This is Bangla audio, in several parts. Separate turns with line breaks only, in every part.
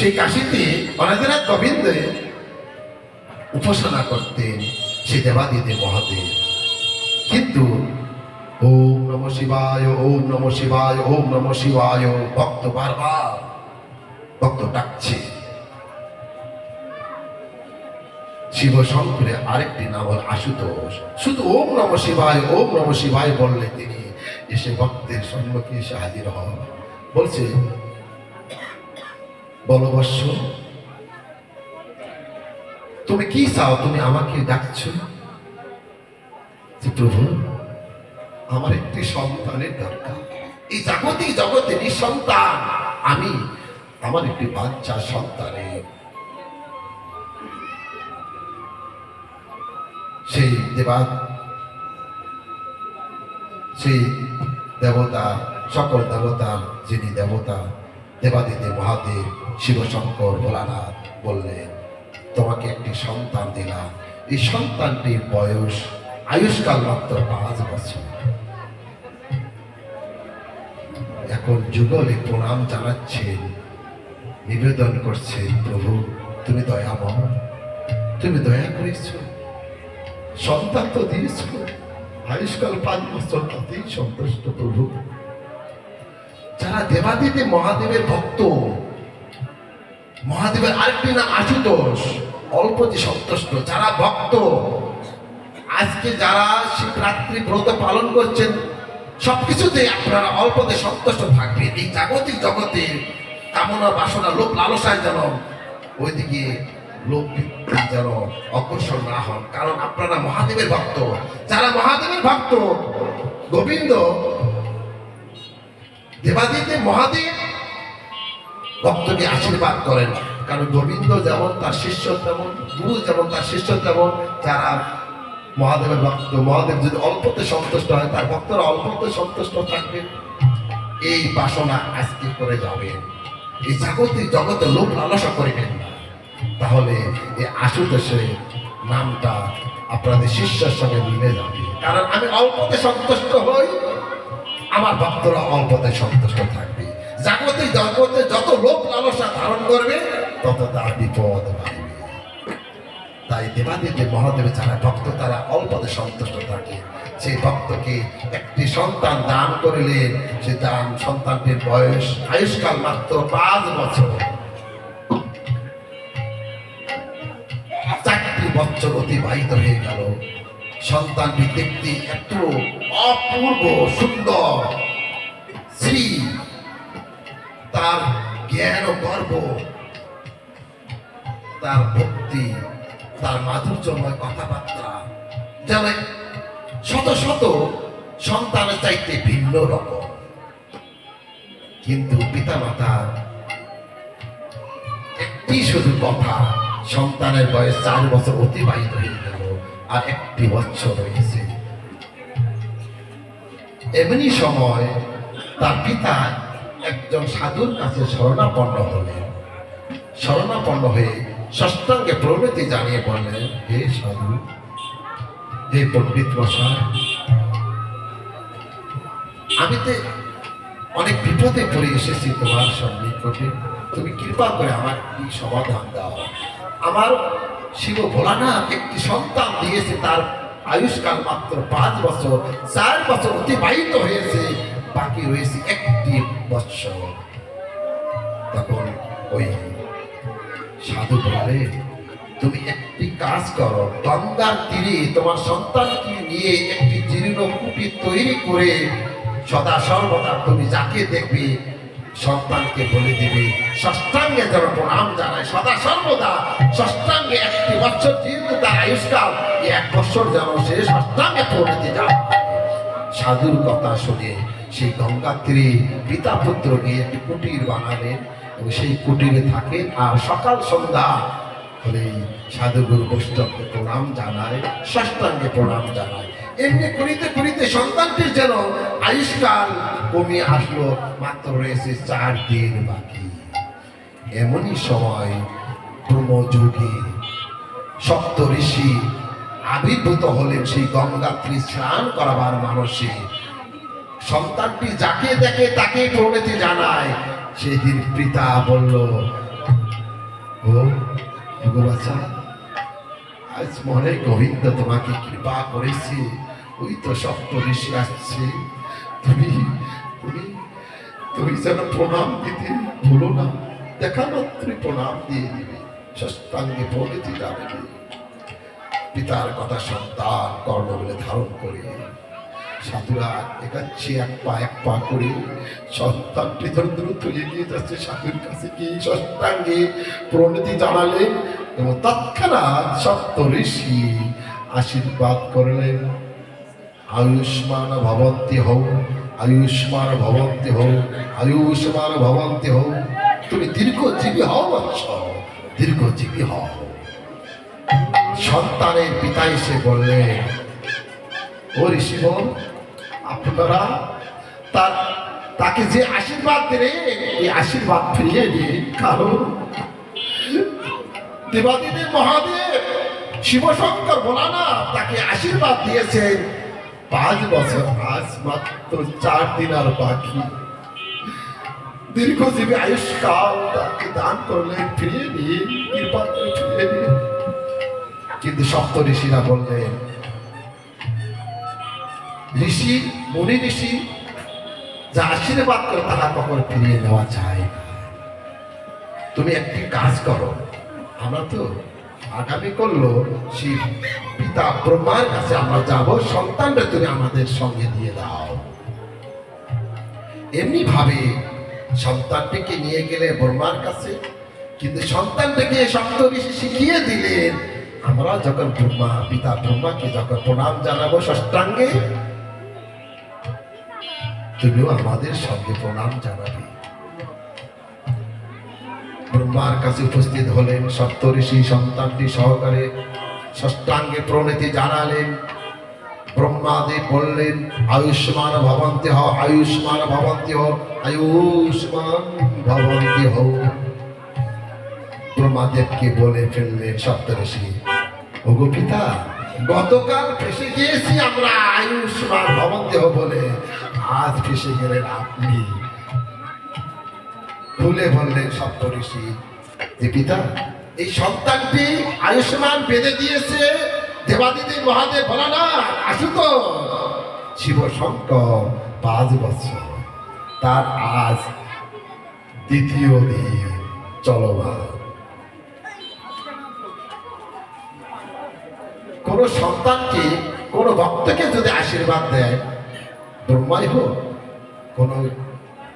সেই কাশিতে অনাদিনাথ গোবিন্দে উপাসনা করতেন সে দেবাদিদেব মহাদেব। কিন্তু ওম নম শিবায়, ওম নম শিবায়, ওম নম শিবায়, ভক্ত বারবার ভক্ত ডাকছে। শিব শঙ্করে আরেকটি নাম হল আশুতোষ। শুধু ওম নম শিবায়, ওম নম শিবায় বললে তিনি এসে ভক্তের সম্মুখে এসে হাজির হন। বলছে বলো তুমি কি চাও? তুমি আমাকে ডাকছো? প্রভু, আমার একটি সন্তানের দরকার। এই জাগতিক জগতে নিঃসন্তান, আমি আমার একটি বাচ্চা সন্তানের। সেই দেবা, সেই দেবতা, সকল দেবতা যিনি দেবতা দেবাদিদেব মহাদেব শিবশঙ্কর ভোলানাথ বললেন, তোমাকে একটি সন্তান দিলাম। এই সন্তানটির বয়স আয়ুষ্কাল মাত্র পাঁচ বছর। এখন যুগলে প্রণাম জানাচ্ছেন, নিবেদন করছে, প্রভু, তুমি দয়াময় তুমি দয়া করেছ। সন্তান তো দিয়েছ। আয়ুষ্কাল পাঁচ বছর তাতেই সন্তুষ্ট প্রভু। যারা দেবাদিদেব মহাদেবের ভক্ত, মহাদেবের আরেকটি নাম আশুতোষ অল্প যে সন্তুষ্ট, যারা ভক্ত, আজকে যারা শিবরাত্রি ব্রত পালন করছেন সবকিছুতে আপনারা অল্পতে সন্তুষ্ট থাকবেন। এই জাগতিক জগতে কামনা, বাসনা লোক লালসায় যেন ওইদিকে লোক যেন অগ্রসর না হন। কারণ আপনারা মহাদেবের ভক্ত। যারা মহাদেবের ভক্ত, গোবিন্দ দেবাদিতে মহাদেব ভক্তকে আশীর্বাদ করেন। কারণ গোবিন্দ যেমন তার শিষ্য তেমন, গুরু যেমন তার শিষ্য তেমন, যারা মহাদেবের ভক্ত, মহাদেব যদি অল্পতে সন্তুষ্ট হয়, তার ভক্তরা অল্পতে সন্তুষ্ট থাকবেন এই বাসনা আজকে করে যাবেন। এই জাগতিক জগতে লোক লালসা করিবেন না। তাহলে এই আশুতোষের নামটা আপনাদের শিষ্যের সঙ্গে মিলে যাবে। কারণ আমি অল্পতে সন্তুষ্ট হই আমার ভক্তরা অল্পতে সন্তুষ্ট থাকবে। জাগতিক জগতে যত লোক লালসা ধারণ করবে, তত তার বিপদ বাড়বে। তাই দেবাদেবের মহাদেবের যারা ভক্ত, তারা অল্পতে সন্তুষ্ট থাকে। সেই ভক্তকে একটি সন্তান দান করিলেন, সে দান সন্তানটির বয়স আয়ুষ্কাল মাত্র পাঁচ বছর। চারটি বছর অতিবাহিত হয়ে গেল। সন্তানটি দেখতে এত অপূর্ব সুন্দর। শ্রী তার জ্ঞান ও গর্ব, তার ভক্তি, তার মাধুর্যময় কথাবার্তা যেন শত শত সন্তানের চাইতে ভিন্ন রকম। কিন্তু পিতা মাতা একটি শুধু কথা, সন্তানের বয়স চার বছর অতিবাহিত হয়ে গেল। আর একটি বছর রয়েছে এমনি সময় তার পিতা একজন সাধুর কাছে শরণাপন্ন হলেন। শরণাপন্ন হয়ে ষষ্ঠাঙ্গে প্রণতি জানিয়ে বললেন, হে সাধু, হে পণ্ডিত মশাই, আমি তো অনেক বিপদে পড়ে এসেছি তোমার সন্নিকটে। তুমি কৃপা করে আমার কি সমাধান দাও। আমার শিব ভোলানাথ একটি সন্তান দিয়েছে, তার আয়ুষ্কাল মাত্র পাঁচ বছর, চার বছর অতিবাহিত হয়েছে, বাকি রয়েছে একটি বৎসর তখন ওই সাধু বলে, তুমি একটি কাজ করো, গঙ্গার তীরে তোমার সন্তানকে নিয়ে একটি জীর্ণ কুটি তৈরি করে সদা সর্বদা তুমি যাকে দেখবে সন্তানকে বলে দিবে। ষষ্ঠাঙ্গে যেন প্রণাম জানায়। সদা সর্বদা ষষ্ঠাঙ্গে একটি বছর যেহেতু তার আয়ুষ্কাল। এক বছর যেন সে ষষ্ঠাঙ্গে পড়তে যায় সাধুর কথা শুনে সেই গঙ্গা তীরে পিতা পুত্র গিয়ে একটি কুটির বানালেন এবং সেই কুটিরে থাকেন আর সকাল সন্ধ্যা হলে সাধুগুরু বৈষ্ণবকে প্রণাম জানায়, ষষ্ঠাঙ্গে প্রণাম জানায়। এমনি করিতে করিতে সন্তানটির যেন আয়ুষ্কাল কমিয়ে আসলো মাত্র রয়েছে চার দিন বাকি। এমনই সময় ব্রহ্মযুগে সপ্ত ঋষি আবির্ভূত হলেন সেই গঙ্গাত্রী স্নান করাবার মানসে। সন্তানটি যাকে দেখে তাকে প্রণতি জানায়। সেদিন পিতা বলল, ও ভগবাচা, আজ মনে গোবিন্দ তোমাকে কৃপা করেছে। ওই তো সপ্ত ঋষি আসছে। তুমি তুমি তুমি যেন প্রণাম দিতে ভুলো না, দেখা মাত্রই প্রণাম দিয়ে দিবে ষষ্ঠাঙ্গে প্রণীতি যাবে পিতার কথা সন্তান কর্ম বলে ধারণ করে, সাধুরা এগাচ্ছে এক পা এক পা করে সন্তানটি ধরে তুলে এগিয়ে যাচ্ছে সাধুর কাছে গিয়ে সষ্টাঙ্গে প্রণতি জানালেন এবং তৎক্ষণাৎ সপ্ত ঋষি আশীর্বাদ করলেন। আয়ুষ্মান ভবন্তি হও। আয়ুষ্মান ভবন্তি হও, আয়ুষ্মান ভবন্তি হও। তুমি দীর্ঘজীবী হও দীর্ঘজীবী হও। সন্তানের পিতা এসে বললেন, ও ঋষিব আপনারা তার, তাকে যে আশীর্বাদ দিলেন, এই আশীর্বাদ ফিরিয়ে দিন কারণ দেবাদিদেব মহাদেব, শিবশঙ্কর ভোলানা তাকে আশীর্বাদ দিয়েছেন। পাঁচ বছর, আজ মাত্র চার দিন আর বাকি। দীর্ঘজীবী আয়ুষ্কাল তাকে দান করলে ফিরিয়ে নিন কৃপা করে ফিরিয়ে কিন্তু সপ্ত ঋষিরা বললেন, ঋষি, মুনি ঋষি, যা আশীর্বাদ করে তারা কখনো ফিরিয়ে নেওয়া যায় তুমি একটি কাজ করো, আমরা তো আগামী করল শিব পিতা ব্রহ্মার কাছে আমরা যাব, সন্তানটা তুমি আমাদের সঙ্গে দিয়ে দাও। এমনি ভাবে সন্তানটিকে নিয়ে গেলে ব্রহ্মার কাছে, কিন্তু সন্তানটাকে সপ্ত ঋষি শিখিয়ে দিলেন আমরা যখন ব্রহ্মা, পিতা ব্রহ্মাকে যখন প্রণাম জানাব ষষ্ঠাঙ্গে, তুমিও আমাদের সঙ্গে প্রণাম জানাবে। ব্রহ্মার কাছে উপস্থিত হলেন, সপ্ত ঋষি সন্তানটি সহকারে ষষ্ঠাঙ্গে প্রণীতি জানালেন। ব্রহ্মাদেব বললেন, আয়ুষ্মান ভবন্তি হ আয়ুষ্মান ভবন্তি হ আয়ুষ্মান ভবন্তি হ ব্রহ্মাদেবকে বলে ফেললেন সপ্তর্ষি ওগো পিতা, গতকাল ফেসে গিয়েছি আমরা, আয়ুষ্মান ভবন্তি হ বলে। আজ ফেসে গেলেন আপনি। খুলে বললেন সপ্তঋষি যে পিতা, এই সন্তানটি আয়ুষ্মান বেঁধে দিয়েছে। দেবাদিদি মহাদেব আসুত শিব শঙ্কর পাঁচ বছর, তার আজ দ্বিতীয় দিন চলমান। কোন সন্তানকে, কোন ভক্তকে যদি আশীর্বাদ দেয়, ব্রহ্মাই হোক, কোন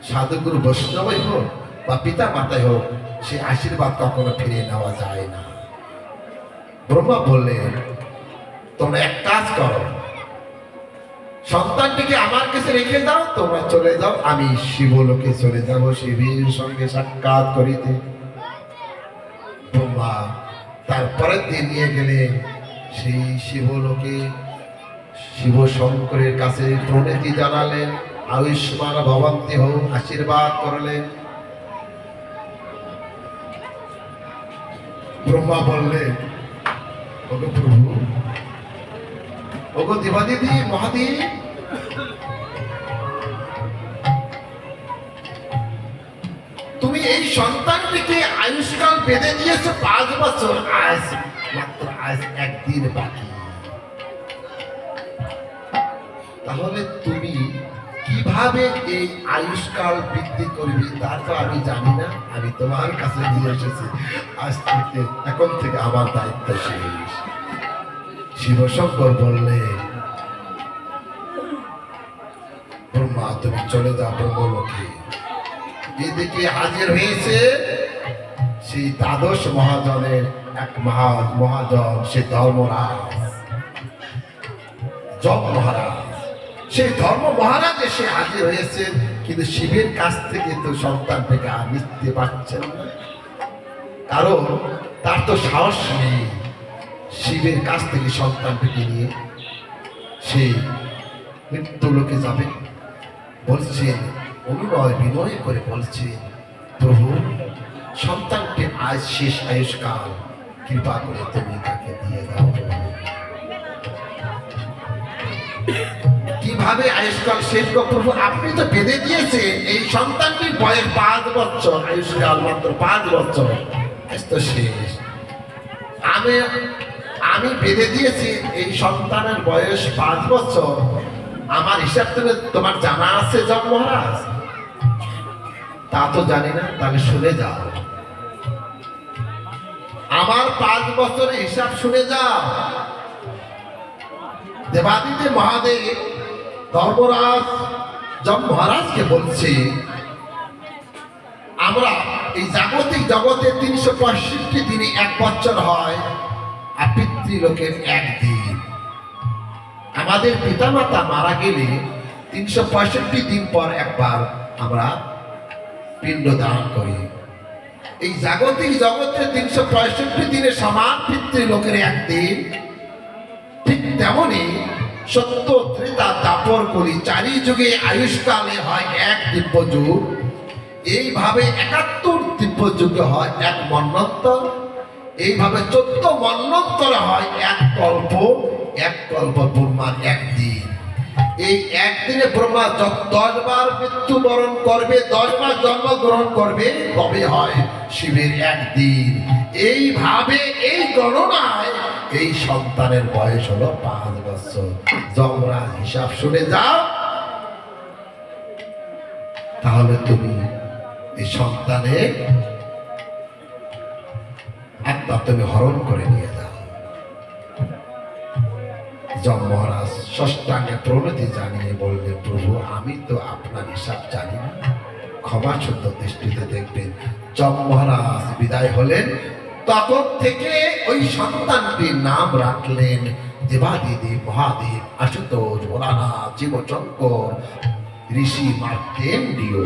সাধুগুরু বৈষ্ণবই হোক বা পিতা মাতাই হোক সে আশীর্বাদ কখনো ফিরিয়ে নেওয়া যায় না। ব্রহ্মা বললেন, তোমরা এক কাজ করো। সন্তানটিকে আমার কাছে রেখে দাও, তোমরা চলে যাও, আমি শিবলোকে চলে যাব, শিবের সঙ্গে সাক্ষাৎ করিতে। ব্রহ্মা তারপরের দিন নিয়ে গেলেন, সেই শিবলোকে শিব শঙ্করের কাছে প্রণীতি জানালেন, আয়ুষ্মান ভবন্তি হোক, আশীর্বাদ করলেন। ব্রহ্মা বললেন ওগো প্রভু, ওগো দেবাদিদি, মহাদেব, তুমি এই সন্তানটিকে আয়ুষ্কাল বেঁধে দিয়েছ পাঁচ বছর, আজ মাত্র আজ একদিন বাকি। তাহলে কীভাবে এই আয়ুষ্কাল বৃদ্ধি করবি তা তো আমি জানি না, আমি তোমার কাছে নিয়ে এসেছি। আজ থেকে, এখন থেকে আমার দায়িত্ব শেষ। শিবশঙ্কর বললেন, ব্রহ্মা, তুমি চলে যাও ব্রহ্মলোকে। এদিকে হাজির হয়েছে সেই দ্বাদশ মহাজনের এক মহা মহাজন, সে ধর্মরাজ। জগ মহারাজ। সেই ধর্ম মহারাজ এসে হাজির হয়েছেন, কিন্তু শিবের কাছ থেকে তো সন্তান থেকে আর নিতে পারছেন না। কারণ তার তো সাহস নেই শিবের কাছ থেকে সন্তানটিকে নিয়ে। সে মৃত্যু লোকে যাবে। বলছেন অনুনয় বিনয় করে বলছে, প্রভু, সন্তানকে আজ শেষ আয়ুষ্কাল। কৃপা করে তুমি তাকে দিয়ে দাও কীভাবে আয়ুষ্কাল শেষ প্রভু, আপনি তো বেঁধে দিয়েছেন। এই সন্তানটির বয়স পাঁচ বছর আয়ুষ্কাল মাত্র পাঁচ বছর। শেষ। আমি আমি বেঁধে দিয়েছি, এই সন্তানের বয়স পাঁচ বছর। আমার হিসাব থেকে তোমার জানা আছে জব মহারাজ? তা তো জানি না, তাহলে শুনে যাও। আমার পাঁচ বছরের হিসাব শুনে যাও। দেবাদিদেব মহাদেব ধর্মরাজ জব মহারাজকে বলছে, আমরা এই জাগতিক জগতে তিনশো পঁয়ষট্টি দিনে এক বছর হয় আর পিতৃলোকের একদিন আমাদের পিতামাতা মারা গেলে তিনশো পঁয়ষট্টি দিন পর একবার আমরা পিণ্ড দান করি। এই জাগতিক জগতে তিনশো পঁয়ষট্টি দিনে সমান পিতৃলোকের একদিন ঠিক তেমনি সত্য ত্রেতা দাপর করি চারি যুগে আয়ুষ্কালে হয় এক দিব্য যুগ এইভাবে একাত্তর দিব্য যুগে হয় এক মন্বন্তর এইভাবে চোদ্দ মন্বন্তরে হয় এক কল্প এক কল্প ব্রহ্মার একদিন এই একদিনে ব্রহ্মা দশ বার মৃত্যুবরণ করবে, দশ বার জন্মগ্রহণ করবে, তবে হয় শিবের একদিন এইভাবে এই গণনায় এই সন্তানের বয়স হলো পাঁচ বছর। যমরাজ হিসাব শুনে যাও। তাহলে তুমি এই সন্তানের আত্মা তুমি হরণ করে নিয়ে যাও। যম মহারাজ ষষ্ঠাঙ্গে প্রণতি জানিয়ে বললে প্রভু, আমি তো আপনার হিসাব জানি না। ক্ষমা সুন্দর দৃষ্টিতে দেখবেন। যম মহারাজ বিদায় হলেন তখন থেকে ওই সন্তানটির নাম রাখলেন দেবাদিদি মহাদেব, আশুতোষ, ভোলানাথ জীবচক্কর ঋষি মার্কেন্ডীয়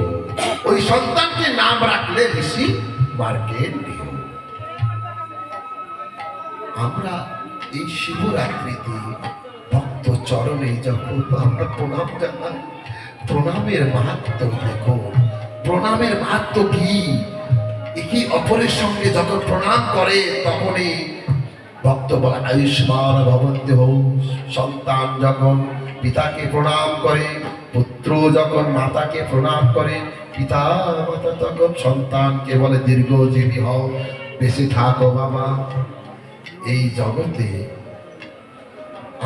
ওই সন্তানটির নাম রাখলে ঋষি মার্কেন্ডীয় আমরা এই শিবরাত্রিতে ভক্ত চরণে যখন আমরা প্রণাম জানাই, প্রণামের মাহাত্ম দেখো, প্রণামের মাহাত্ম কি? একই অপরের সঙ্গে যখন প্রণাম করে, তখনই ভক্ত বলে আয়ুষ্মান ভবন্তি হৌ সন্তান যখন পিতাকে প্রণাম করে, পুত্র যখন মাতাকে প্রণাম করে পিতা মাতা তখন সন্তানকে বলে, দীর্ঘজীবী হও বেশি থাকো বাবা। এই জগতে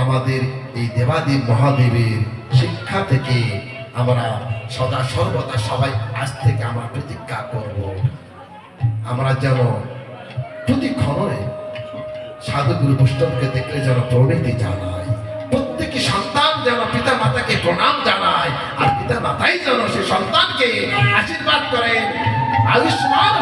আমাদের এই দেবাদেব মহাদেবের শিক্ষা থেকে আমরা সদা সর্বদা সবাই আজ থেকে আমরা প্রতিজ্ঞা করব। আমরা যেন প্রতিক্ষণে সাধুগুরু বৈষ্ণবকে দেখলে যেন প্রণীতি জানায় প্রত্যেকে সন্তান যেন পিতা মাতাকে প্রণাম জানায়, আর পিতা মাতাই যেন সে সন্তানকে আশীর্বাদ করেন আয়ুষ্মান